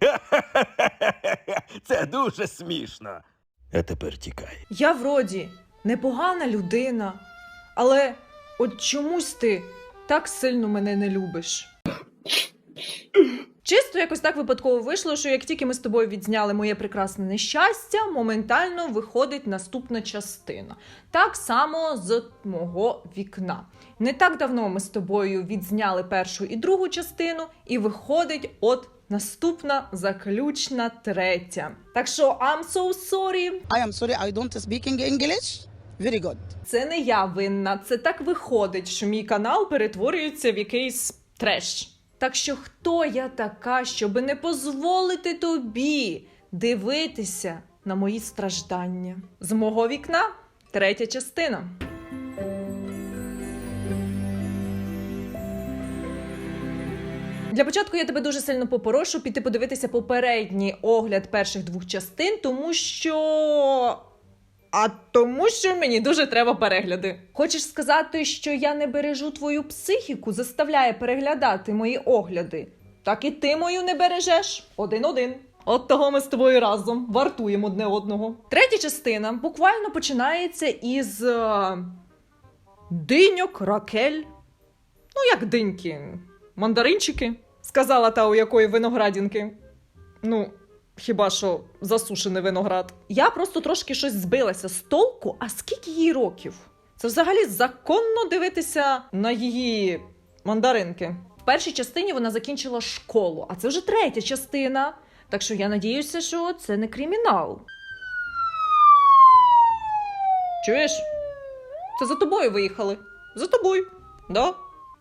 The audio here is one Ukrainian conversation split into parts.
Це дуже смішно. А тепер тікай. Я вроді непогана людина, але от чомусь ти так сильно мене не любиш. Чисто якось так випадково вийшло, що як тільки ми з тобою відзняли моє прекрасне нещастя, моментально виходить наступна частина. Так само з мого вікна. Не так давно ми з тобою відзняли першу і другу частину, і виходить от наступна заключна третя. Так що I'm so sorry. I am sorry, I don't speaking English. Very good. Це не я винна. Це так виходить, що мій канал перетворюється в якийсь треш. Так що хто я така, щоби не дозволити тобі дивитися на мої страждання? З мого вікна третя частина. Для початку я тебе дуже сильно попрошу піти подивитися попередній огляд перших двох частин, тому що. А тому, що мені дуже треба перегляди. Хочеш сказати, що я не бережу твою психіку, заставляє переглядати мої огляди? Так і ти мою не бережеш. Один-один. От того ми з тобою разом вартуємо одне одного. Третя частина буквально починається із е, диньок, ракель. Ну, як диньки, мандаринчики, сказала та, у якої виноградінки. Ну, хіба що засушений виноград. Я просто трошки щось збилася з толку, а скільки їй років? Це взагалі законно дивитися на її мандаринки. В першій частині вона закінчила школу, а це вже третя частина. Так що я надіюся, що це не кримінал. Чуєш? Це за тобою виїхали. За тобою. Да?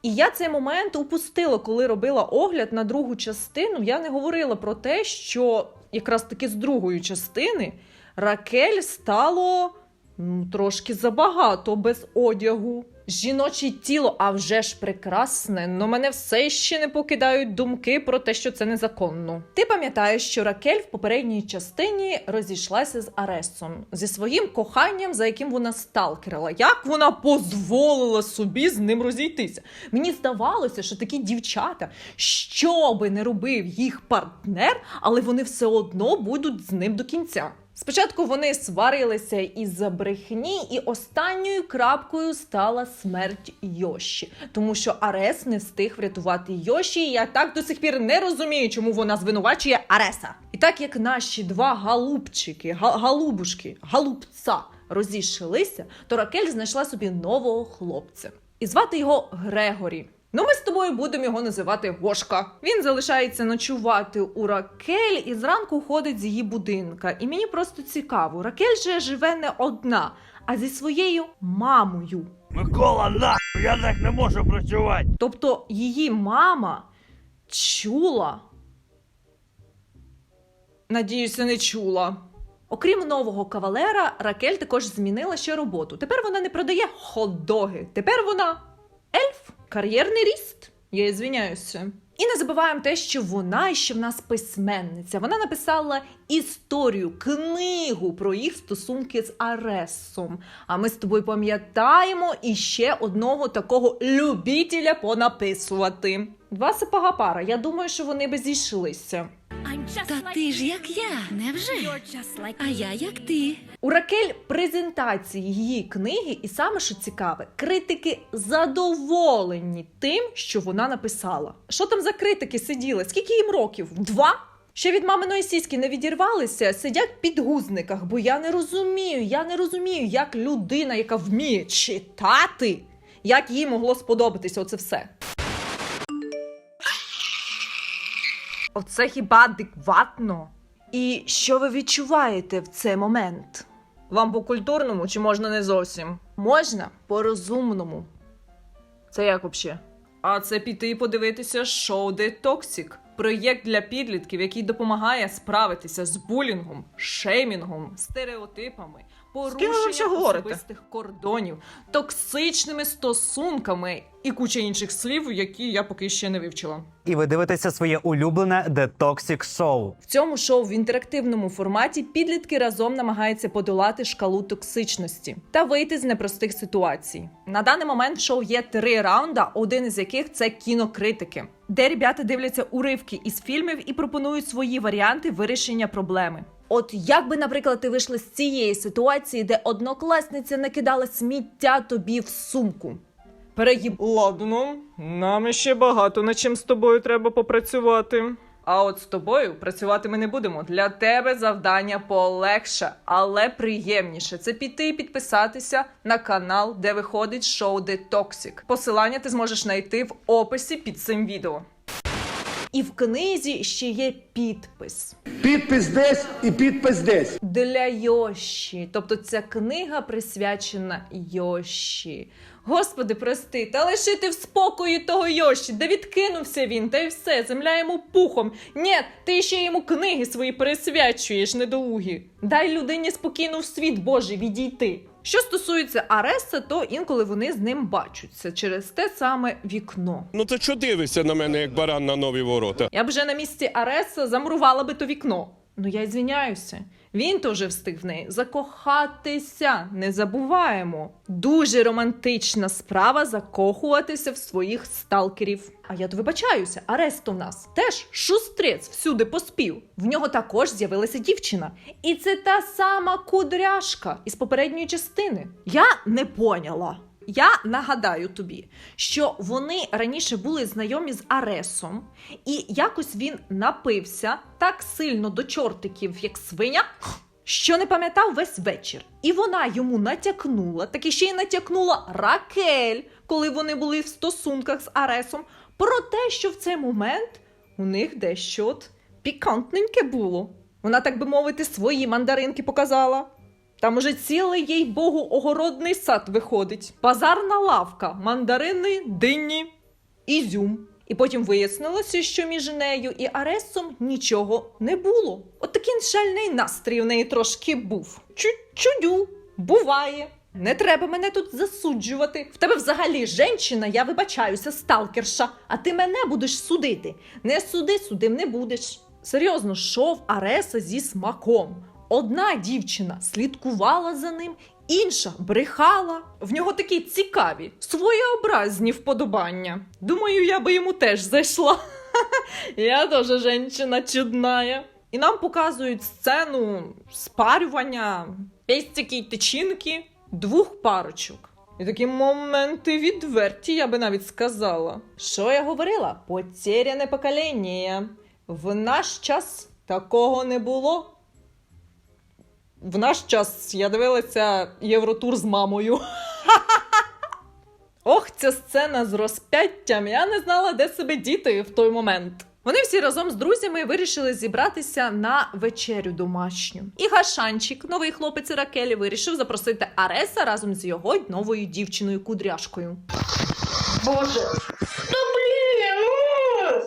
І я цей момент упустила, коли робила огляд на другу частину. Я не говорила про те, що якраз таки з другої частини Ракель стало ну, трошки забагато без одягу. Жіноче тіло, а вже ж прекрасне, но мене все ще не покидають думки про те, що це незаконно. Ти пам'ятаєш, що Ракель в попередній частині розійшлася з Аресом зі своїм коханням, за яким вона сталкерила. Як вона дозволила собі з ним розійтися? Мені здавалося, що такі дівчата, що би не робив їх партнер, але вони все одно будуть з ним до кінця. Спочатку вони сварилися із-за брехні, і останньою крапкою стала смерть Йоші, тому що Арес не встиг врятувати Йоші. І я так до сих пір не розумію, чому вона звинувачує Ареса. І так як наші два галубчики, галубушки, галубца розійшлися, то Ракель знайшла собі нового хлопця. І звати його Грегорі. Ну, ми з тобою будемо його називати Гошка. Він залишається ночувати у Ракель і зранку ходить з її будинка. І мені просто цікаво, Ракель же живе не одна, а зі своєю мамою. Микола, нахуй, я так не можу працювати. Тобто її мама чула. Надіюся, не чула. Окрім нового кавалера, Ракель також змінила ще роботу. Тепер вона не продає хот-доги. Тепер вона ельф, кар'єрний ріст. Я звіняюся. І не забуваємо те, що вона ще в нас письменниця. Вона написала історію, книгу про їх стосунки з Аресом. А ми з тобою пам'ятаємо іще одного такого любітеля понаписувати. Два сапога пара. Я думаю, що вони би зійшлися. Та ти ж як я, невже? А я як ти. У Ракель презентації її книги, і саме що цікаве, критики задоволені тим, що вона написала. Що там за критики сиділи? Скільки їм років? Два? Ще від маминої сіськи не відірвалися, сидять в підгузниках, бо я не розумію, я не розумію, як людина, яка вміє читати, як їй могло сподобатися оце все. Оце хіба адекватно? І що ви відчуваєте в цей момент? Вам по культурному чи можна не зовсім? Можна по розумному. Це як взагалі? А це піти і подивитися шоу «Де Токсік. Проєкт для підлітків, який допомагає справитися з булінгом, шеймінгом, стереотипами, порушенням особистих кордонів, токсичними стосунками і куча інших слів, які я поки ще не вивчила. І ви дивитеся своє улюблене The Toxic Show. В цьому шоу в інтерактивному форматі підлітки разом намагаються подолати шкалу токсичності та вийти з непростих ситуацій. На даний момент в шоу є три раунда, один із яких це кінокритики. де ребята дивляться уривки із фільмів і пропонують свої варіанти вирішення проблеми. От як би, наприклад, ти вийшла з цієї ситуації, де однокласниця накидала сміття тобі в сумку? Перегіб. Ладно, нам ще багато над чим з тобою треба попрацювати. А от з тобою працювати ми не будемо. Для тебе завдання полегше, але приємніше. Це піти і підписатися на канал, де виходить шоу Детоксік. Посилання ти зможеш знайти в описі під цим відео. І в книзі ще є підпис Підпис десь і підпис десь. для Йоші. Тобто ця книга присвячена Йоші. Господи, прости, та лишити в спокої того Йоші, де відкинувся він, та й все, земля йому пухом. Ні, ти ще йому книги свої присвячуєш, недолугі. Дай людині спокійно в світ Божий відійти. Що стосується Ареса, то інколи вони з ним бачаться через те саме вікно. Ну то що дивишся на мене, як баран на нові ворота? Я б вже на місці Ареса замурувала би то вікно. Ну я й звіняюся. Він теж встиг в неї закохатися. Не забуваємо. Дуже романтична справа закохуватися в своїх сталкерів. А я то вибачаюся, арест у нас теж шустрець всюди поспів. В нього також з'явилася дівчина. І це та сама кудряшка із попередньої частини. Я не поняла. Я нагадаю тобі, що вони раніше були знайомі з Аресом, і якось він напився так сильно до чортиків, як свиня, що не пам'ятав весь вечір. І вона йому натякнула, так і ще й натякнула Ракель, коли вони були в стосунках з Аресом, про те, що в цей момент у них дещо от пікантненьке було. Вона, так би мовити, свої мандаринки показала. Там уже цілий їй богу огородний сад виходить. Базарна лавка, мандарини, дині, ізюм. І потім вияснилося, що між нею і Аресом нічого не було. От такий шальний настрій у неї трошки був. Чу-чудю, буває. Не треба мене тут засуджувати. В тебе взагалі женщина, я вибачаюся, сталкерша, а ти мене будеш судити. Не суди, судим не будеш. Серйозно, шов Ареса зі смаком. Одна дівчина слідкувала за ним, інша брехала. В нього такі цікаві, своєобразні вподобання. Думаю, я би йому теж зайшла. Я теж жінка чудная. І нам показують сцену спарювання, пестики й тичинки двох парочок. І такі моменти відверті, я би навіть сказала. Що я говорила? Потеряне покоління. В наш час такого не було. В наш час я дивилася Євротур з мамою. Ох, ця сцена з розп'яттям. Я не знала, де себе діти в той момент. Вони всі разом з друзями вирішили зібратися на вечерю домашню. І Гашанчик, новий хлопець Ракелі, вирішив запросити Ареса разом з його новою дівчиною кудряшкою. Боже,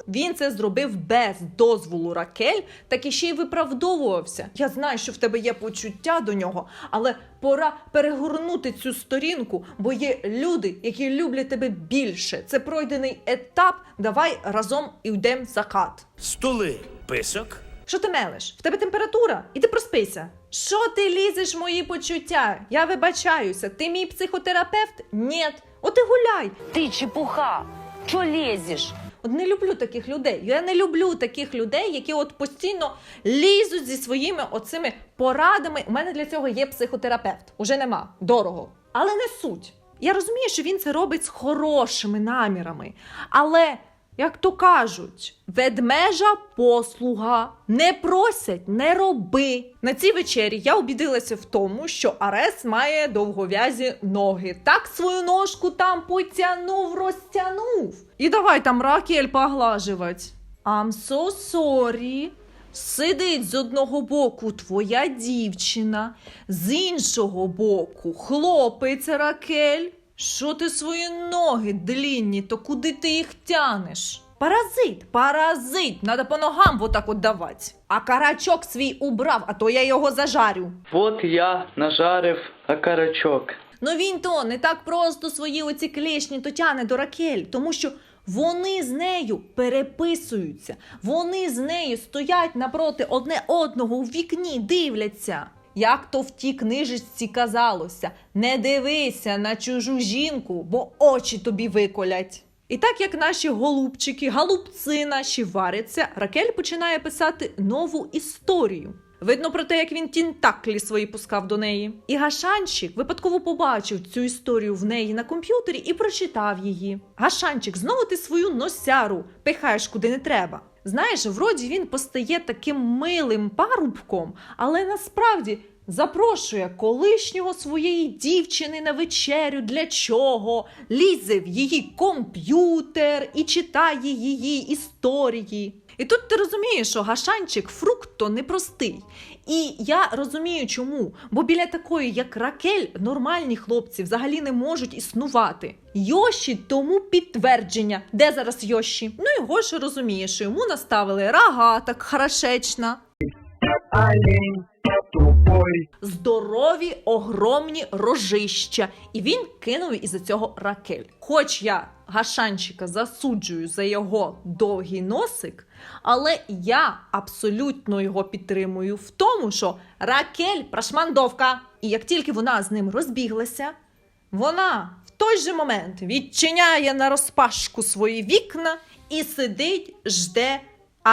він це зробив без дозволу Ракель, так і ще й виправдовувався. Я знаю, що в тебе є почуття до нього, але пора перегорнути цю сторінку, бо є люди, які люблять тебе більше. Це пройдений етап. Давай разом і йдемо за хат. Стули, писок. Що ти мелиш? В тебе температура? Іди проспися. Що ти лізеш в мої почуття? Я вибачаюся. Ти мій психотерапевт? Нєт. От і гуляй. Ты чепуха. Чё лезешь? От не люблю таких людей. Я не люблю таких людей, які от постійно лізуть зі своїми оцими порадами. У мене для цього є психотерапевт. Уже нема. Дорого. Але не суть. Я розумію, що він це робить з хорошими намірами. Але, як то кажуть, ведмежа послуга. Не просять, не роби. На цій вечері я обідилася в тому, що Арес має довгов'язі ноги. Так свою ножку там потягнув, розтягнув. І давай там ракель поглажувати. I'm so sorry. Сидить з одного боку твоя дівчина, з іншого боку хлопець Ракель. Що ти свої ноги длінні, то куди ти їх тянеш? Паразит, паразит, надо по ногам вот так от давати. А карачок свій убрав, а то я його зажарю. От я нажарив окарачок. Ну він то не так просто свої оці клешні то тяне до Ракель, тому що вони з нею переписуються, вони з нею стоять напроти одне одного у вікні, дивляться. Як то в тій книжечці казалося, не дивися на чужу жінку, бо очі тобі виколять. І так як наші голубчики, галубці наші варяться, Ракель починає писати нову історію. Видно про те, як він тінтаклі свої пускав до неї. І Гашанчик випадково побачив цю історію в неї на комп'ютері і прочитав її. Гашанчик, знову ти свою носяру пихаєш куди не треба. Знаєш, вроді він постає таким милим парубком, але насправді запрошує колишнього своєї дівчини на вечерю. Для чого? Лізе в її комп'ютер і читає її історії. І тут ти розумієш, що гашанчик фрукт то непростий. І я розумію, чому. Бо біля такої, як Ракель, нормальні хлопці взагалі не можуть існувати. Йоші тому підтвердження. Де зараз Йоші? Ну і Гоша розуміє, що йому наставили рога так хорошечна. Здорові, огромні рожища. І він кинув із-за цього Ракель. Хоч я гашанчика засуджую за його довгий носик, але я абсолютно його підтримую в тому, що Ракель прошмандовка. І як тільки вона з ним розбіглася, вона в той же момент відчиняє на розпашку свої вікна і сидить, жде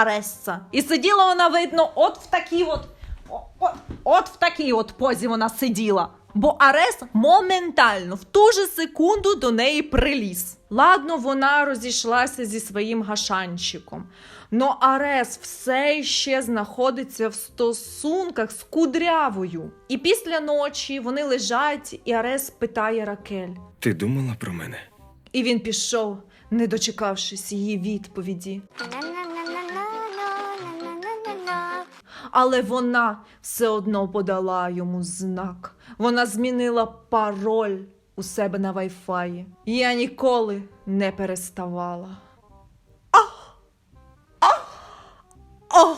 Ареса. І сиділа вона, видно, от в такій от. о- о- От в такій от позі вона сиділа. Бо Арес моментально в ту же секунду до неї приліз. Ладно, вона розійшлася зі своїм гашанчиком. Но Арес все ще знаходиться в стосунках з кудрявою. І після ночі вони лежать, і Арес питає Ракель. Ти думала про мене? І він пішов, не дочекавшись її відповіді. Але вона все одно подала йому знак. Вона змінила пароль у себе на вайфаї. Я ніколи не переставала. Ах! Ах! Ах!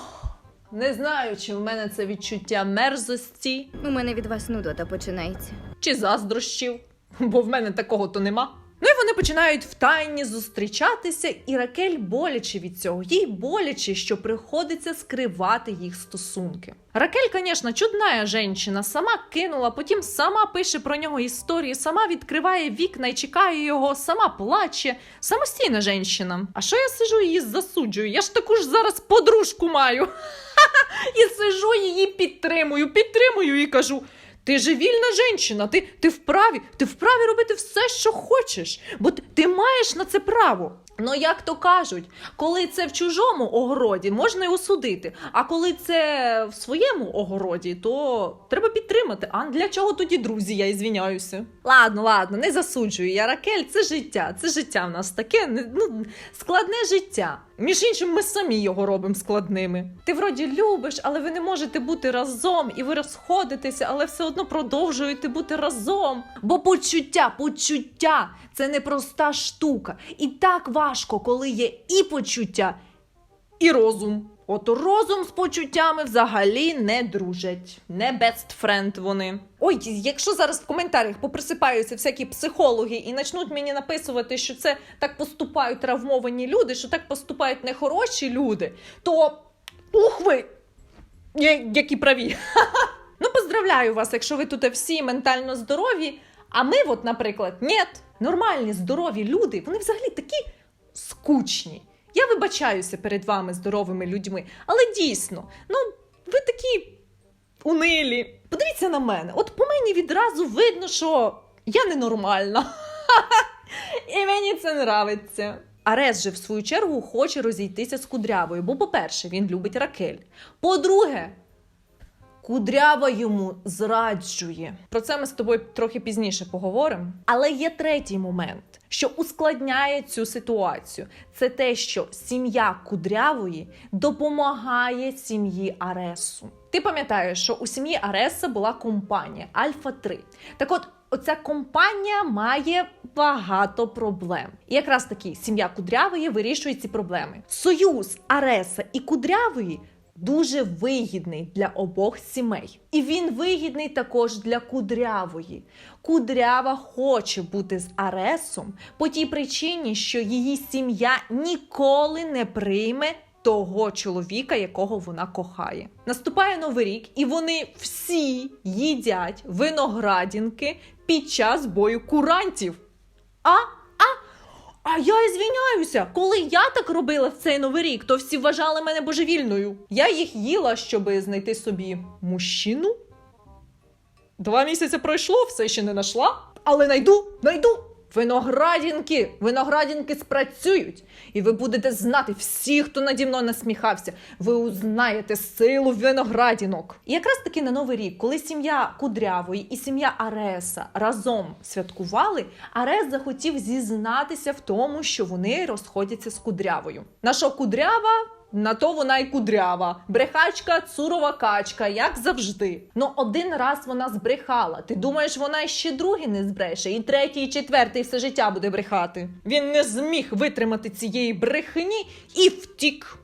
Не знаю, чи в мене це відчуття мерзості У мене від вас нудота починається. чи заздрощів, бо в мене такого то нема. Ну і вони починають втайні зустрічатися, і Ракель боляче від цього. Їй боляче, що приходиться скривати їх стосунки. Ракель, звісно, чудна жінка, сама кинула, потім сама пише про нього історії, сама відкриває вікна і чекає його, сама плаче. Самостійна жінка. А що я сижу її засуджую? Я ж таку ж зараз подружку маю. І сижу її підтримую, підтримую і кажу. Ти же вільна жінка, ти, ти вправі, ти вправі робити все, що хочеш, бо ти, маєш на це право. Ну, як то кажуть, коли це в чужому огороді, можна й осудити. А коли це в своєму огороді, то треба підтримати. А для чого тоді друзі? Я ізвіняюся. Ладно, ладно, не засуджую я Ракель, це життя. Це життя в нас таке ну, складне життя. Між іншим, ми самі його робимо складними. Ти вроді любиш, але ви не можете бути разом, і ви розходитеся, але все одно продовжуєте бути разом. Бо почуття, почуття це непроста штука. І так важко, коли є і почуття, і розум. От розум з почуттями взагалі не дружать, не best friend вони. Ой, якщо зараз в коментарях поприсипаються всякі психологи і почнуть мені написувати, що це так поступають травмовані люди, що так поступають нехороші люди, то ух ви! Я- Які праві. Ну, поздравляю вас, якщо ви тут всі ментально здорові. А ми, от, наприклад, ні, нормальні, здорові люди, вони взагалі такі скучні. Я вибачаюся перед вами, здоровими людьми, але дійсно, ну, ви такі унилі. Подивіться на мене. От по мені відразу видно, що я ненормальна. І мені це нравиться. Арес же, в свою чергу, хоче розійтися з кудрявою, бо, по-перше, він любить Ракель. По-друге, Кудрява йому зраджує. Про це ми з тобою трохи пізніше поговоримо. Але є третій момент, що ускладняє цю ситуацію. Це те, що сім'я кудрявої допомагає сім'ї Аресу. Ти пам'ятаєш, що у сім'ї Ареса була компанія Альфа 3 Так от. Оця компанія має багато проблем. І якраз таки сім'я Кудрявої вирішує ці проблеми. Союз Ареса і Кудрявої дуже вигідний для обох сімей. І він вигідний також для кудрявої. Кудрява хоче бути з Аресом по тій причині, що її сім'я ніколи не прийме. Того чоловіка, якого вона кохає. Наступає новий рік, і вони всі їдять виноградінки під час бою курантів. А, а, я і звіняюся. Коли я так робила в цей новий рік, то всі вважали мене божевільною. Я їх їла, щоб знайти собі мужчину. Два місяці пройшло, все ще не знайшла. Але найду, найду. Виноградінки, виноградінки спрацюють, і ви будете знати всі, хто наді мною насміхався. Ви узнаєте силу виноградінок. І якраз таки на новий рік, коли сім'я Кудрявої і сім'я Ареса разом святкували, Арес захотів зізнатися в тому, що вони розходяться з Кудрявою. На що Кудрява? На то вона й кудрява. Брехачка, цурова качка, як завжди. Ну один раз вона збрехала. Ти думаєш, вона ще другий не збреше, і третій, і четвертий все життя буде брехати. Він не зміг витримати цієї брехні і втік.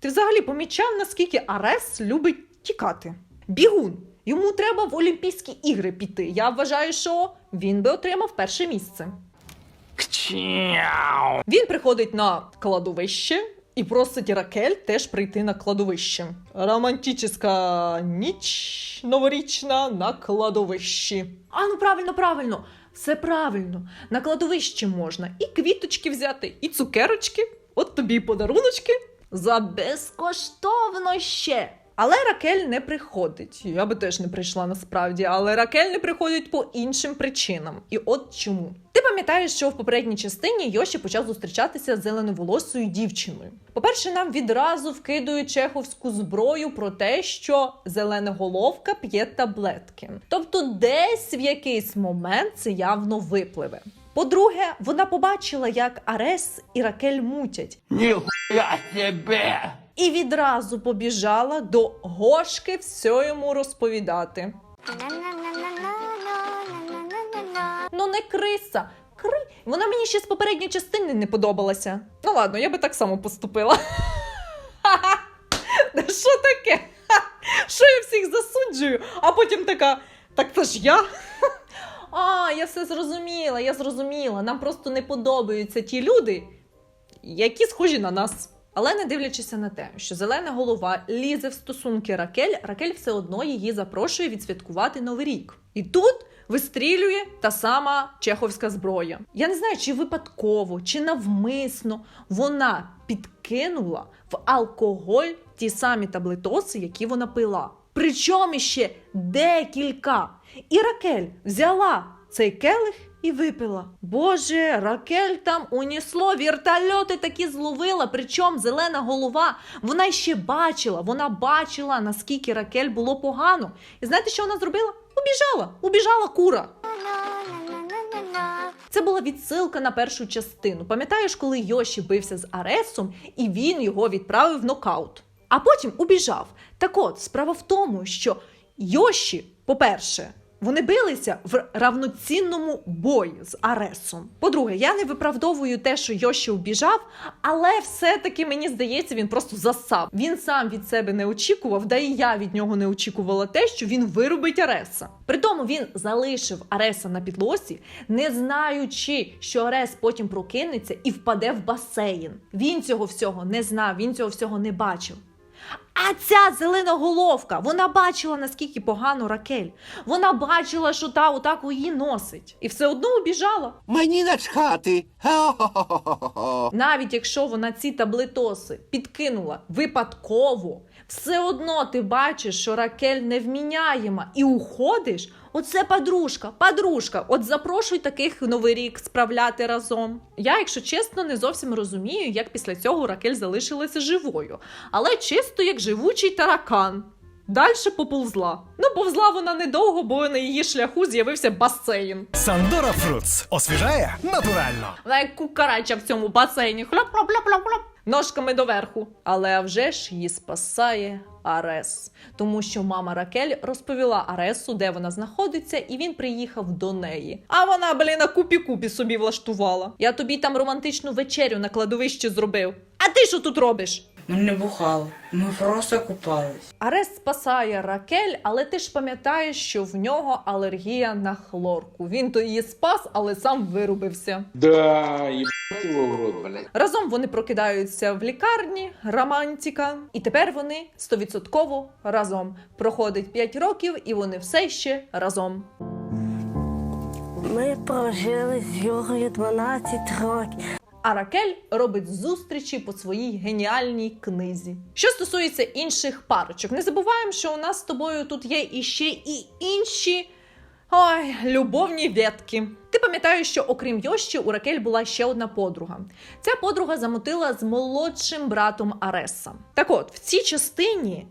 Ти взагалі помічав, наскільки Арес любить тікати? Бігун. Йому треба в Олімпійські ігри піти. Я вважаю, що він би отримав перше місце. Він приходить на кладовище і просить Ракель теж прийти на кладовище. Романтична ніч новорічна на кладовищі. А ну правильно, правильно, все правильно. На кладовищі можна і квіточки взяти, і цукерочки. От тобі подаруночки. За безкоштовно ще. Але Ракель не приходить. Я би теж не прийшла насправді, але Ракель не приходить по іншим причинам. І от чому. Ти пам'ятаєш, що в попередній частині Йоші почав зустрічатися з зеленоволосою дівчиною. По-перше, нам відразу вкидують чеховську зброю про те, що зеленоголовка п'є таблетки. Тобто, десь в якийсь момент це явно випливе. По-друге, вона побачила, як Арес і Ракель мутять. Ніхуя себе! І відразу побіжала до Гошки все йому розповідати. Ну не криса. Кри. Вона мені ще з попередньої частини не подобалася. Ну ладно, я би так само поступила. Що таке? Що я всіх засуджую, а потім така, так це ж я. А, я все зрозуміла, я зрозуміла. Нам просто не подобаються ті люди, які схожі на нас. Але не дивлячись на те, що зелена голова лізе в стосунки Ракель, Ракель все одно її запрошує відсвяткувати Новий рік. І тут вистрілює та сама чеховська зброя. Я не знаю, чи випадково, чи навмисно вона підкинула в алкоголь ті самі таблетоси, які вона пила. Причому ще декілька. І Ракель взяла цей келих і випила. Боже, Ракель там унісло, вертольоти такі зловила. Причому зелена голова. Вона ще бачила, вона бачила, наскільки Ракель було погано. І знаєте, що вона зробила? Убіжала, убіжала кура. Це була відсилка на першу частину. Пам'ятаєш, коли Йоші бився з Аресом, і він його відправив в нокаут. А потім убіжав. Так от, справа в тому, що Йоші, по-перше, вони билися в равноцінному бої з Аресом. По-друге, я не виправдовую те, що Йоші убіжав, але все-таки мені здається, він просто засав. Він сам від себе не очікував, да і я від нього не очікувала те, що він вирубить Ареса. Притому він залишив Ареса на підлозі, не знаючи, що Арес потім прокинеться і впаде в басейн. Він цього всього не знав, він цього всього не бачив. А ця зелена головка, вона бачила, наскільки погано Ракель. Вона бачила, що та отак її носить. І все одно убіжала. Мені начхати. Навіть якщо вона ці таблетоси підкинула випадково, все одно ти бачиш, що Ракель невміняєма і уходиш. Оце подружка, подружка. От запрошуй таких новий рік справляти разом. Я, якщо чесно, не зовсім розумію, як після цього Ракель залишилася живою, але чисто як живучий таракан. Дальше поповзла. Ну, повзла вона недовго, бо на її шляху з'явився басейн. Сандора Фрутс освіжає натурально. Вона як кукарача в цьому басейні. Хлоп-хлоп-хлоп-хлоп. Ножками доверху. Але вже ж її спасає Арес. Тому що мама Ракель розповіла Аресу, де вона знаходиться, і він приїхав до неї. А вона, блін, на купі-купі собі влаштувала. Я тобі там романтичну вечерю на кладовищі зробив. А ти що тут робиш? Ми не бухали, ми просто купались. Арес спасає Ракель, але ти ж пам'ятаєш, що в нього алергія на хлорку. Він то її спас, але сам вирубився. Да, его в рот, блядь. Разом вони прокидаються в лікарні, романтика, і тепер вони стовідсотково разом. Проходить 5 років, і вони все ще разом. Ми прожили з Юрою 12 років. А Ракель робить зустрічі по своїй геніальній книзі. Що стосується інших парочок, не забуваємо, що у нас з тобою тут є іще і інші. Ой, любовні ветки. Ти пам'ятаєш, що окрім Йощі, у Ракель була ще одна подруга. Ця подруга замотила з молодшим братом Ареса. Так от, в цій частині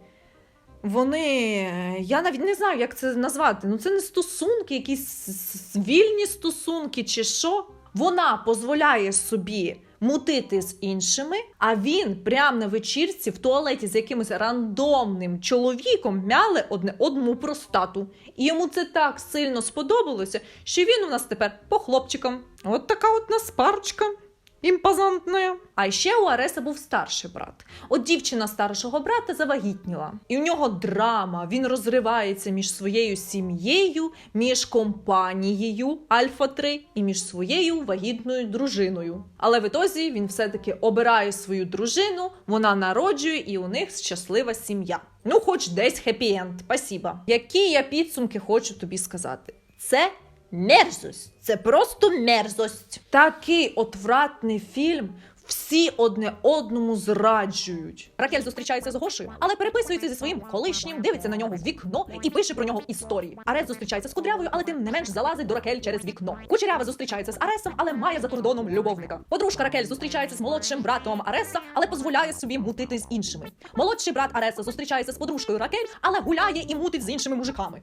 вони. Я навіть не знаю, як це назвати. Ну, це не стосунки, якісь вільні стосунки чи що. Вона дозволяє собі мутити з іншими, а він прямо на вечірці в туалеті з якимось рандомним чоловіком мяли одне одному простату. І йому це так сильно сподобалося, що він у нас тепер по хлопчикам. От така от нас парочка. Імпозантна. А ще у Ареса був старший брат. От дівчина старшого брата завагітніла, і у нього драма. Він розривається між своєю сім'єю, між компанією Альфа 3 і між своєю вагітною дружиною. Але в ітозі він все-таки обирає свою дружину, вона народжує, і у них щаслива сім'я. Ну, хоч десь хеппі-енд, спасіба. Які я підсумки хочу тобі сказати? Це мерзость. Це просто мерзость. Такий отвратний фільм. Всі одне одному зраджують. Ракель зустрічається з Гошею, але переписується зі своїм колишнім, дивиться на нього в вікно і пише про нього історії. Арес зустрічається з кудрявою, але тим не менш залазить до Ракель через вікно. Кучерява зустрічається з Аресом, але має за кордоном любовника. Подружка Ракель зустрічається з молодшим братом Ареса, але дозволяє собі мутити з іншими. Молодший брат Ареса зустрічається з подружкою Ракель, але гуляє і мутить з іншими мужиками.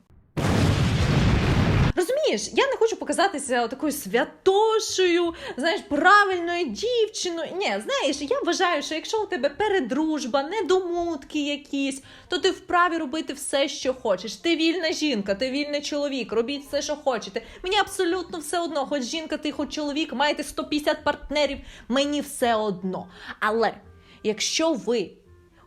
Розумієш, я не хочу показатися такою святошею, знаєш, правильною дівчиною. Ні, знаєш, я вважаю, що якщо у тебе передружба, недомутки якісь, то ти вправі робити все, що хочеш. Ти вільна жінка, ти вільний чоловік, робіть все, що хочете. Мені абсолютно все одно, хоч жінка, ти, хоч чоловік, маєте 150 партнерів, мені все одно. Але якщо ви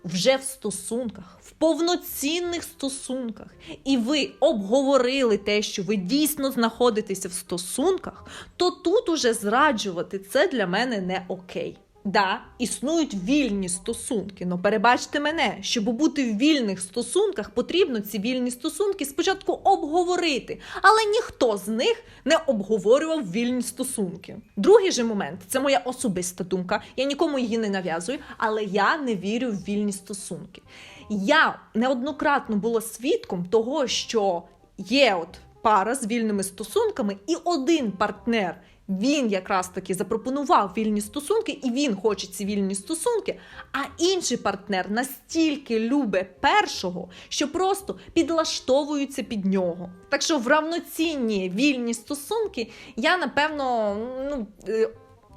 вже в стосунках, в повноцінних стосунках, і ви обговорили те, що ви дійсно знаходитеся в стосунках, то тут уже зраджувати це для мене не окей. Да, існують вільні стосунки, але перебачте мене, щоб бути в вільних стосунках, потрібно ці вільні стосунки спочатку обговорити, але ніхто з них не обговорював вільні стосунки. Другий же момент це моя особиста думка. Я нікому її не нав'язую, але я не вірю в вільні стосунки. Я неоднократно була свідком того, що є от пара з вільними стосунками, і один партнер. Він якраз таки запропонував вільні стосунки, і він хоче ці вільні стосунки. А інший партнер настільки любить першого, що просто підлаштовується під нього. Так що в равноцінні вільні стосунки я напевно ну.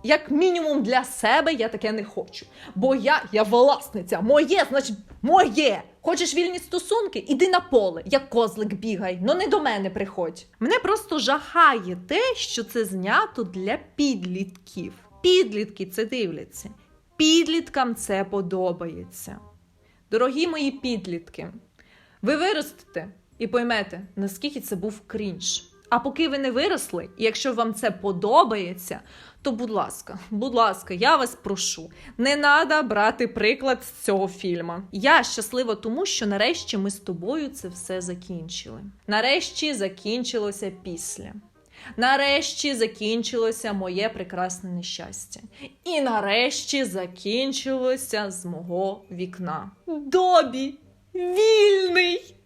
Як мінімум для себе я таке не хочу. Бо я, я власниця, моє, значить, моє. Хочеш вільні стосунки? Іди на поле, як козлик бігай, но не до мене приходь. Мене просто жахає те, що це знято для підлітків. Підлітки це дивляться. Підліткам це подобається. Дорогі мої підлітки, ви виростете і поймете, наскільки це був крінж. А поки ви не виросли, і якщо вам це подобається, то будь ласка, будь ласка, я вас прошу, не треба брати приклад з цього фільму. Я щаслива тому, що нарешті ми з тобою це все закінчили. Нарешті закінчилося після. Нарешті закінчилося моє прекрасне нещастя. І нарешті закінчилося з мого вікна. Добі! Вільний!